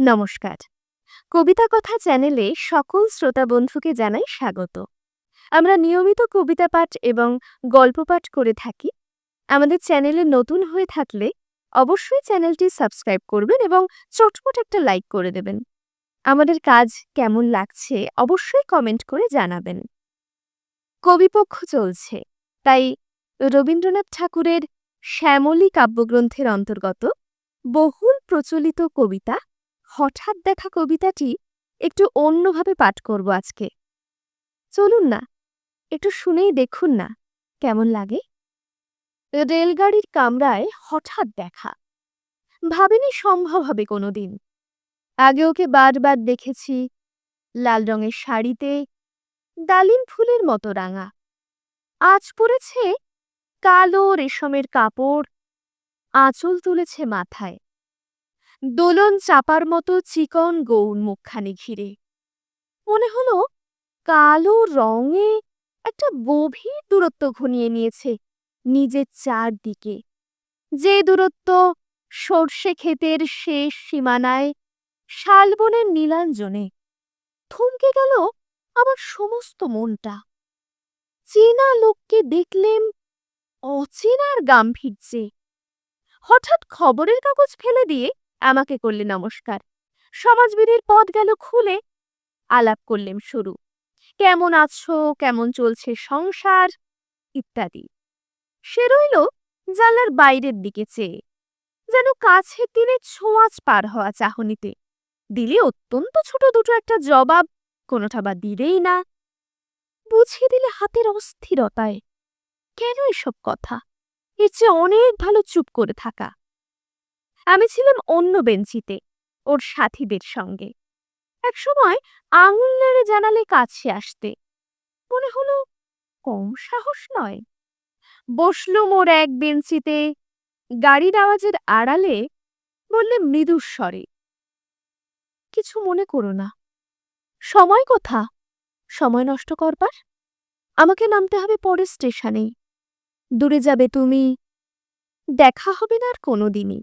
নমস্কার। কবিতা কথা চ্যানেলে সকল শ্রোতা বন্ধুকে জানাই স্বাগত। আমরা নিয়মিত কবিতা পাঠ এবং গল্প পাঠ করে থাকি। আমাদের চ্যানেলে নতুন হয়ে থাকলে অবশ্যই চ্যানেলটি সাবস্ক্রাইব করবেন এবং চটপট একটা লাইক করে দেবেন। আমাদের কাজ কেমন লাগছে অবশ্যই কমেন্ট করে জানাবেন। কবিপক্ষ চলছে। তাই রবীন্দ্রনাথ ঠাকুরের শ্যামলী কাব্যগ্রন্থের অন্তর্গত বহুল প্রচলিত কবিতা হঠাৎ দেখা কবিতাটি একটু অন্যভাবে পাঠ করব আজকে। চলুন না, একটু শুনেই দেখুন না, কেমন লাগে? রেলগাড়ির কামরায় হঠাৎ দেখা। ভাবিনি সম্ভব হবে কোনোদিন। আগে ওকে বারবার দেখেছি, লাল রঙের শাড়িতে, ডালিম ফুলের মতো রাঙা। আজ পরেছে কালো রেশমের কাপড়, আঁচল তুলেছে মাথায়। দোলন চাপার মতো চিকন গৌণ মুখখানি ঘিরে। মনে হলো কালো রঙে একটা গভীর দূরত্ব ঘনিয়ে নিয়েছে নিজের চারদিকে। যে দূরত্ব সর্ষে ক্ষেতের শেষ সীমানায় শালবনের নীলাঞ্জনে থমকে গেল আমার সমস্ত মনটা। চেনা লোককে দেখলেম অচেনার গাম্ভীর্যে। হঠাৎ খবরের কাগজ ফেলে দিয়ে আমাকে করলে নমস্কার। সমাজবিধির পদ গেল খুলে, আলাপ করলেম শুরু। কেমন আছো, কেমন চলছে সংসার, ইত্যাদি। সে রইল জানলার বাইরের দিকে চেয়ে, যেন কাছের দিনে ছোঁয়াচ পার হওয়া চাহনিতে। দিলে অত্যন্ত ছোট দুটো একটা জবাব, কোনোটা বা দিলেই না। বুঝিয়ে দিলে হাতের অস্থিরতায়, কেন এসব কথা? এর চেয়ে অনেক ভালো চুপ করে থাকা। আমি ছিলাম অন্য বেঞ্চিতে, ওর সাথীদের সঙ্গে। একসময় আঙুল নেড়ে জানালে কাছে আসতে। মনে হলো, কম সাহস নয়। বসলুম ওর এক বেঞ্চিতে, গাড়ির আওয়াজের আড়ালে বললে মৃদুস্বরে কিছু মনে করো না। সময় কোথা? সময় নষ্ট করবার? আমাকে নামতে হবে পরের স্টেশনেই। দূরে যাবে তুমি। দেখা হবে না আর কোনোদিনই।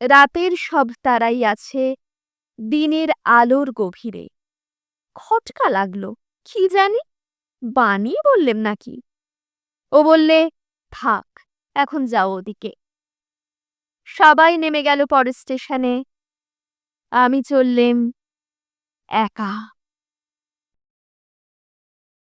রাতের সব তারাই আছে দিনের আলোর গভীরে। খটকা লাগল, কি জানি? বানি বললেম নাকি? ও বললে, থাক, এখন যাও ওদিকে। সবাই নেমে গেল পরের স্টেশনে। আমি চললেম একা।